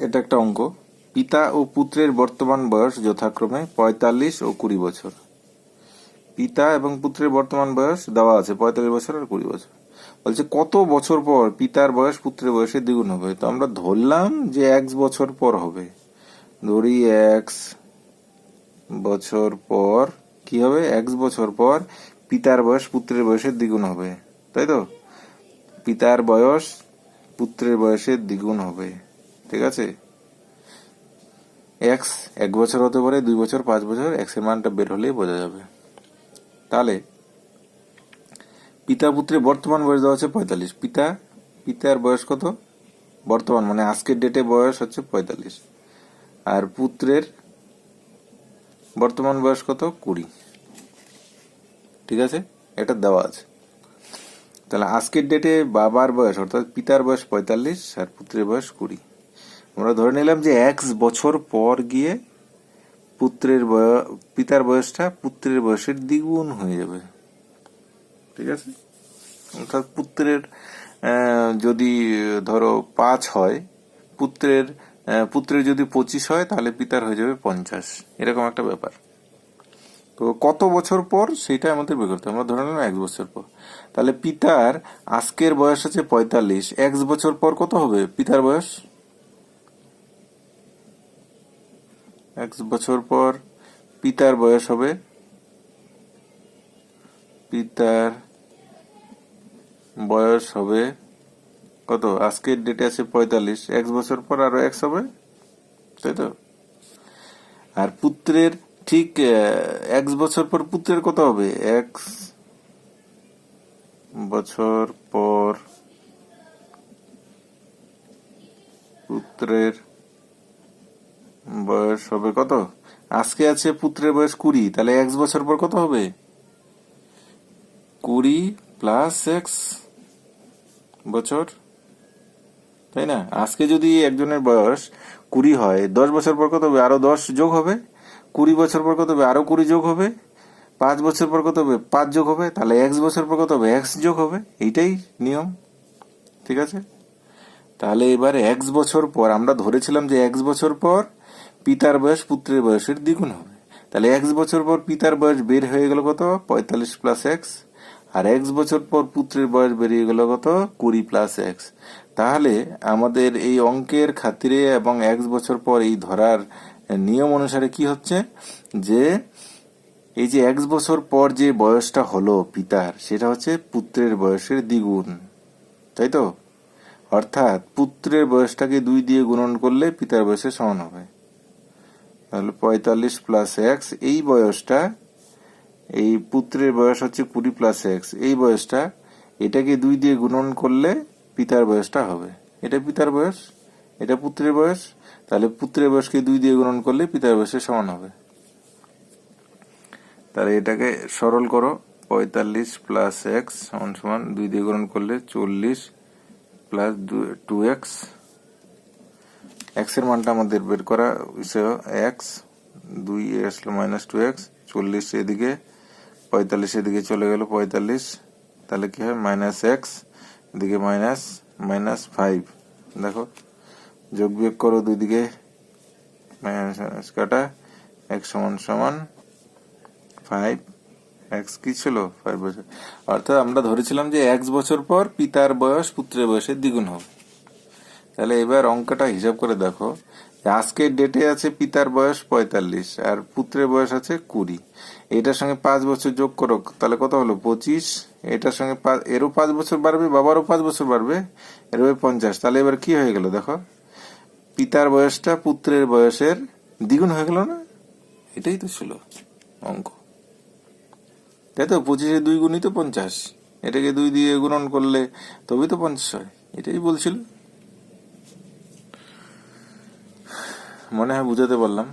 এটা একটা অঙ্ক। পিতা ও পুত্রের বর্তমান বয়স যথাক্রমে পঁয়তাল্লিশ ও কুড়ি বছর। পিতা এবং পুত্রের বর্তমান বয়স দেওয়া আছে পঁয়তাল্লিশ বছর আর কুড়ি বছর। বলছে, কত বছর পর পিতার বয়স পুত্রের বয়সে দ্বিগুণ হবে? তো আমরা ধরলাম যে এক বছর পর হবে। ধরি এক্স বছর পর কি হবে? এক বছর পর পিতার বয়স পুত্রের বয়সের দ্বিগুণ হবে। তাই তো? পিতার বয়স পুত্রের বয়সের দ্বিগুণ হবে। ঠিক আছে? এক্স এক বছর হতে পারে, দুই বছর, পাঁচ বছর এক্সের মানটা বের হলেই বোঝা যাবে। তাহলে, পিতা পুত্রের বর্তমান বয়স দেওয়া আছে পঁয়তাল্লিশ। পিতা, পিতার বয়স কত? বর্তমান মানে আজকের ডেটে বয়স হচ্ছে পঁয়তাল্লিশ। আর পুত্রের বর্তমান বয়স কত? কুড়ি। ঠিক আছে? এটা দেওয়া আছে। তাহলে আজকের ডেটে বাবার বয়স, অর্থাৎ পিতার বয়স পঁয়তাল্লিশ আর পুত্রের বয়স কুড়ি। আমরা ধরে নিলাম যে এক্স বছর পর গিয়ে পুত্রের বয়স পিতার বয়সটা পুত্রের বয়সের দ্বিগুণ হয়ে যাবে। ঠিক আছে? অর্থাৎ পুত্রের যদি, ধরো পাঁচ হয়, পুত্রের পুত্রের যদি পঁচিশ হয়, তাহলে পিতার হয়ে যাবে পঞ্চাশ। এরকম একটা ব্যাপার। তো কত বছর পর সেটা আমাদের বের করতে আমরা ধরে নিলাম এক বছর পর। তাহলে পিতার আজকের বয়স আছে পঁয়তাল্লিশ। এক বছর পর কত হবে? পিতার বয়স? এক বছর পর পিতার বয়স হবে। পিতার বয়স হবে কত? আজকের ডেটে আছে পঁয়তাল্লিশ। এক বছর পর আরও এক্স হবে, তাই তো? আর পুত্রের ঠিক এক বছর পর পুত্রের কত হবে? এক্স বছর পর পুত্রের বয়স হবে কত? আজকে আছে পুত্রের বয়স কুড়ি, তাহলে এক বছর পর কত হবে? কুড়ি প্লাস এক্স বছর, তাই না? আজকে যদি একজনের বয়স কুড়ি হয়, দশ বছর পর কত হবে? আরও দশ যোগ হবে? কুড়ি বছর পর কত হবে? আরও কুড়ি যোগ হবে? পাঁচ বছর পর কত হবে? পাঁচ যোগ হবে? তাহলে এক্স বছর পর কত হবে? এক্স যোগ হবে? এইটাই নিয়ম, ঠিক আছে? তাহলে এবার এক্স বছর পর, আমরা ধরেছিলাম যে এক্স বছর পর পিতার বয়স পুত্রের বয়সের দ্বিগুণ হবে। তাহলে এক্স বছর পর পিতার বয়স বের হয়ে গেল কত? পঁয়তাল্লিশ প্লাস এক্স আর এক্স বছর পর পুত্রের বয়স বেরিয়ে গেল কত? কুড়ি প্লাস এক্স তাহলে আমাদের এই অঙ্কের খাতিরে এবং এক্স বছর পর এই ধরার নিয়ম অনুসারে কি হচ্ছে? যে এই যে এক্স বছর পর যে বয়সটা হলো পিতার, সেটা হচ্ছে পুত্রের বয়সের দ্বিগুণ। তাই তো? অর্থাৎ পুত্রের বয়সটাকে দুই দিয়ে গুণন করলে পিতার বয়সের সমান হবে। তাহলে পঁয়তাল্লিশ প্লাস এক্স এই বয়সটা, এই পুত্রের বয়স হচ্ছে কুড়ি প্লাস এক্স এই বয়সটা, এটাকে দুই দিয়ে গুণন করলে পিতার বয়সটা হবে। এটা পিতার বয়স, এটা পুত্রের বয়স, তাহলে পুত্রের বয়সকে দুই দিয়ে গুণন করলে পিতার বয়সের সমান হবে। তাহলে এটাকে সরল করো, পঁয়তাল্লিশ প্লাস এক্স সমান সমান দুই দিয়ে গুণন করলে চল্লিশ প্লাস টু এক্স এক্সের মানটা আমাদের বের করা এক্স দুই এ আসলো মাইনাস টু এক্স চল্লিশ এদিকে, পঁয়তাল্লিশ এদিকে চলে গেল পঁয়তাল্লিশ, তাহলে কি হয়? মাইনাস এক্স এদিকে মাইনাস মাইনাস ফাইভ দেখো, যোগ বিয়োগ করো দুই দিকে মাইনাস কাটা এক্স সমান সমান ফাইভ এক্স কি ছিল? ফাইভ বছর। অর্থাৎ আমরা ধরেছিলাম যে এক্স বছর পর পিতার বয়স পুত্রের বয়সের দ্বিগুণ হবে। তাহলে এবার অঙ্কটা হিসাব করে দেখো। আজকের ডেটে আছে পিতার বয়স পঁয়তাল্লিশ আর পুত্রের বয়স আছে কুড়ি। এটার সঙ্গে পাঁচ বছর যোগ করো, তাহলে কত হলো? পঁচিশ। এটার সঙ্গে এরও পাঁচ বছর বাড়বে, বাবারও পাঁচ বছর বাড়বে এর পঞ্চাশ। তাহলে এবার কি হয়ে গেল দেখো? পিতার বয়সটা পুত্রের বয়সের দ্বিগুণ হয়ে গেল না? এটাই তো ছিল অঙ্ক। তাই তো, পঁচিশে দুই গুণই তো পঞ্চাশ। এটাকে দুই দিয়ে গুণন করলে তবেই তো পঞ্চাশ হয়। এটাই বলছিল। মনে হয় বুঝাতে পারলাম।